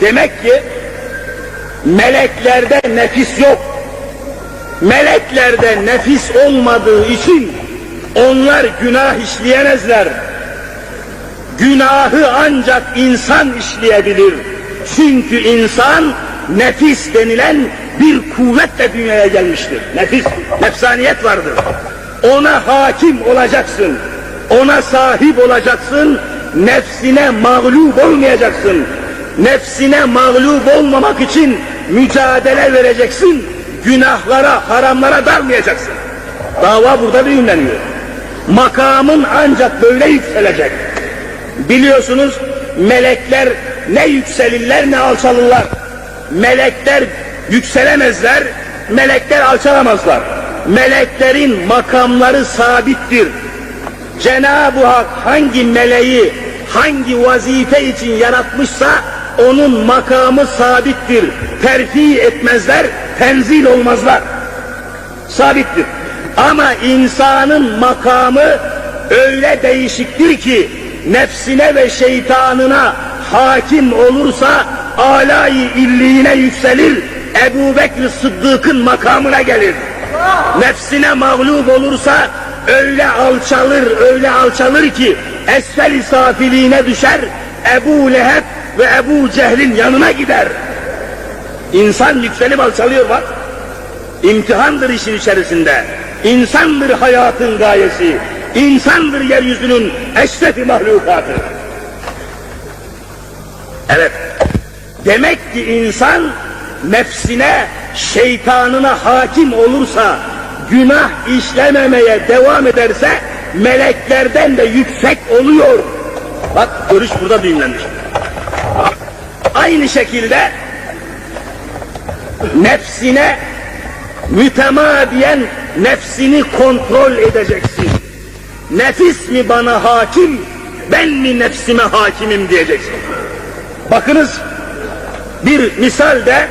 Demek ki meleklerde nefis yok. Meleklerde nefis olmadığı için onlar günah işleyemezler. Günahı ancak insan işleyebilir. Çünkü insan nefis denilen bir kuvvetle dünyaya gelmiştir. Nefis, nefsaniyet vardır. Ona hakim olacaksın. Ona sahip olacaksın. Nefsine mağlup olmayacaksın. Nefsine mağlup olmamak için mücadele vereceksin. Günahlara, haramlara dalmayacaksın. Dava burada düğümleniyor. Makamın ancak böyle yükselecek. Biliyorsunuz melekler ne yükselirler ne alçalırlar. Melekler yükselemezler, melekler alçalamazlar. Meleklerin makamları sabittir. Cenab-ı Hak hangi meleği hangi vazife için yaratmışsa onun makamı sabittir. Terfi etmezler, tenzil olmazlar. Sabittir. Ama insanın makamı öyle değişiktir ki nefsine ve şeytanına hakim olursa alayı illiğine yükselir, Ebu Bekir Sıddık'ın makamına gelir. Nefsine mağlup olursa öyle alçalır, öyle alçalır ki esfel-i safiliğine düşer, Ebu Leheb ve Ebu Cehil'in yanına gider. İnsan yükselip alçalıyor bak. İmtihandır işin içerisinde. İnsandır hayatın gayesi. İnsandır yeryüzünün eşrefi mahlukatı. Evet. Demek ki insan nefsine, şeytanına hakim olursa, günah işlememeye devam ederse meleklerden de yüksek oluyor. Bak görüş burada düğümlenmiş. Aynı şekilde nefsine mütemadiyen nefsini kontrol edeceksin. Nefis mi bana hakim, ben mi nefsime hakimim diyeceksin. Bakınız bir misalde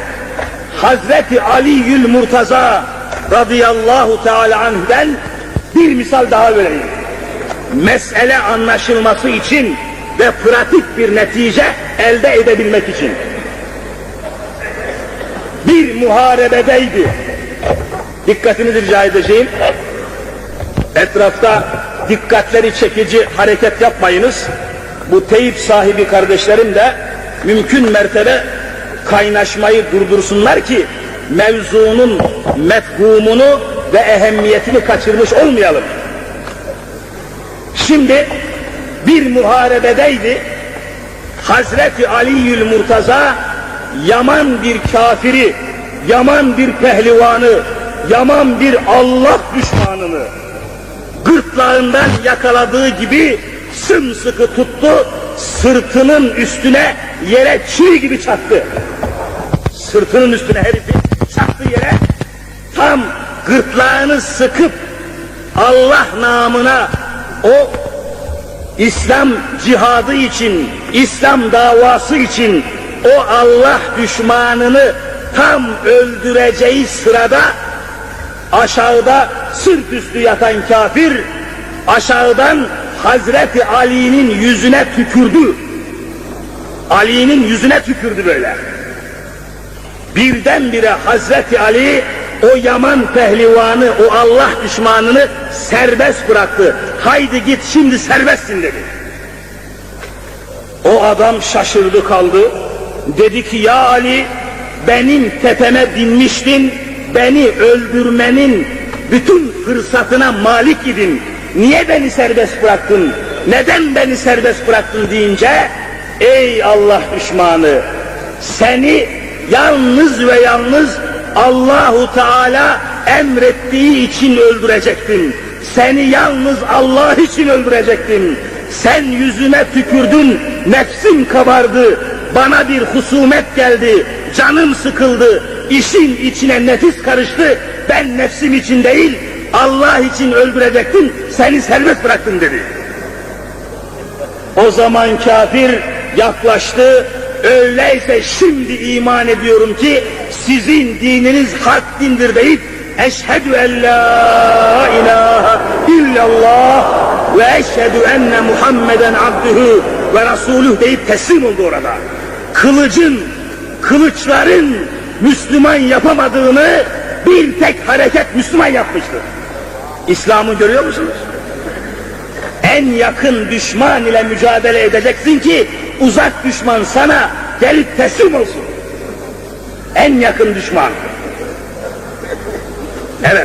Hazreti Ali'ül Murtaza radıyallahu teala anh'den bir misal daha vereyim. Mesele anlaşılması için ve pratik bir netice elde edebilmek için. Bir muharebedeydi. Dikkatinizi rica edeceğim. Etrafta dikkatleri çekici hareket yapmayınız. Bu teyip sahibi kardeşlerim de mümkün mertebe kaynaşmayı durdursunlar ki mevzunun mefhumunu ve ehemmiyetini kaçırmış olmayalım. Şimdi bir muharebedeydi. Hazreti Ali'ül Murtaza yaman bir kafiri, yaman bir pehlivanı, yaman bir Allah düşmanını gırtlağından yakaladığı gibi sımsıkı tuttu, sırtının üstüne yere çiğ gibi çaktı. Sırtının üstüne herifi çaktı yere, tam gırtlağını sıkıp Allah namına o İslam cihadı için, İslam davası için o Allah düşmanını tam öldüreceği sırada aşağıda sırt üstü yatan kafir aşağıdan Hazreti Ali'nin yüzüne tükürdü. Ali'nin yüzüne tükürdü böyle. Birdenbire Hazreti Ali o Yaman pehlivanı, o Allah düşmanını serbest bıraktı. Haydi git şimdi serbestsin dedi. O adam şaşırdı kaldı. Dedi ki ya Ali benim tepeme binmiştin, beni öldürmenin bütün fırsatına malik idin. Niye beni serbest bıraktın? Neden beni serbest bıraktın deyince ey Allah düşmanı seni yalnız ve yalnız Allahu Teala emrettiği için öldürecektim. Seni yalnız Allah için öldürecektim. Sen yüzüme tükürdün, nefsim kabardı, bana bir husumet geldi, canım sıkıldı, işin içine nefis karıştı, ben nefsim için değil, Allah için öldürecektim, seni serbest bıraktım dedi. O zaman kafir yaklaştı, öyleyse şimdi iman ediyorum ki sizin dininiz hak dindir deyip eşhedü en la ilahe illallah ve eşhedü enne Muhammeden abdühü ve rasuluh deyip teslim oldu orada. kılıcın, kılıçların Müslüman yapamadığını bir tek hareket Müslüman yapmıştır. İslam'ı görüyor musunuz? En yakın düşman ile mücadele edeceksin ki uzak düşman sana gelip teslim olsun. En yakın düşman. Evet.